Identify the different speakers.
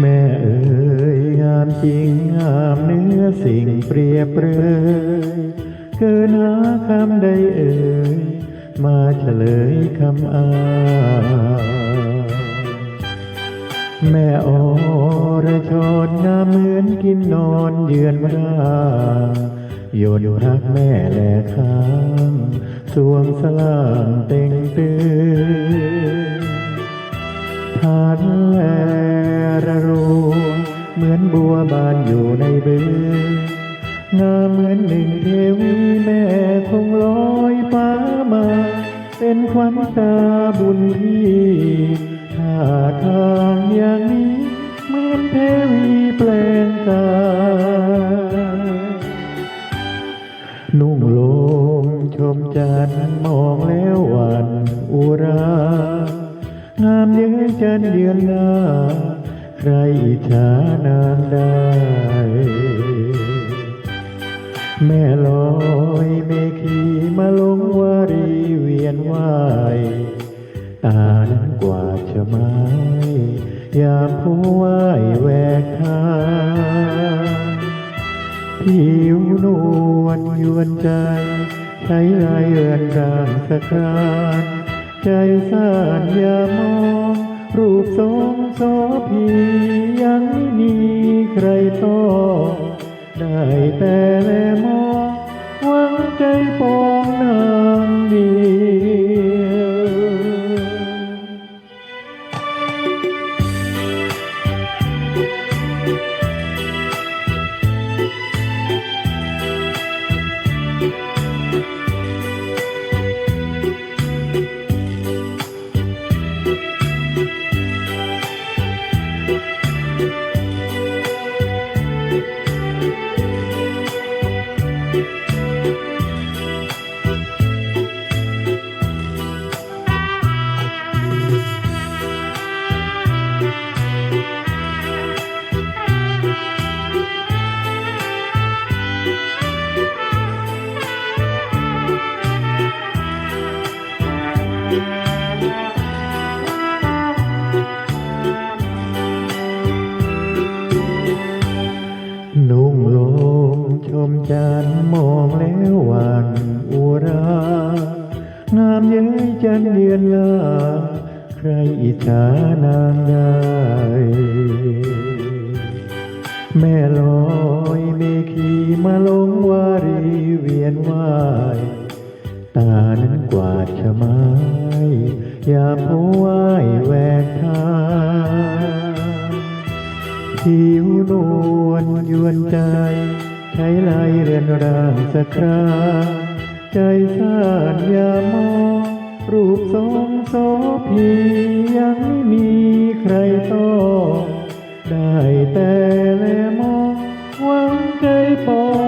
Speaker 1: แม่เอ่ยงามจริงงามเนื้อสิ่งเปรียบเปรยเกินหาคำใดเอ่ยมาเฉลยคำอ้าแม่อรชรงามเหมือนกินนอนเยือนราโยนรักแม่แลค้างสวงสลางเต็งตื้อทานแล บานอยู่ในบึงงามเหมือนหนึ่งเทวีแม่คงลอยฟ้ามา เป็นขวัญตาบุญพี่ท่าทางอย่างนี้เหมือนเทวีแปลงกายนุ่งโลมชมจันทร์มองแล้วหวันอุรางามเยืนจันเยือนหน้า ใครอิจฉานางได้ แม่ลอยเมขีมาลงวารีเวียนว่ายตานั้นกว่าดชะไม้ยามผู้ว่ายแหวกทางผิวนวลยวนใจ ใช้ลายเอือนร่างสะครานใจสานอย่ามอง รูปทรงโสพียังไม่มีใครต้องได้แต่แลมองหวังใจปองนางเดียว ชมจันมองแล้วหวันอุรางามเย้ยจันเดือนลาใครอิจฉานางได้แม่ลอยเมขีมาลงวารีเวียนว่ายตานั้นกวาดชะไม้ยาผู้ว่ายแหวกทางผิวนวลยวนใจ ช้ลายเรียนร่างสะคราใจสานยามองรูปทรงโสพียังไม่มีใครต้องได้แต่แลมองหวังใจปอง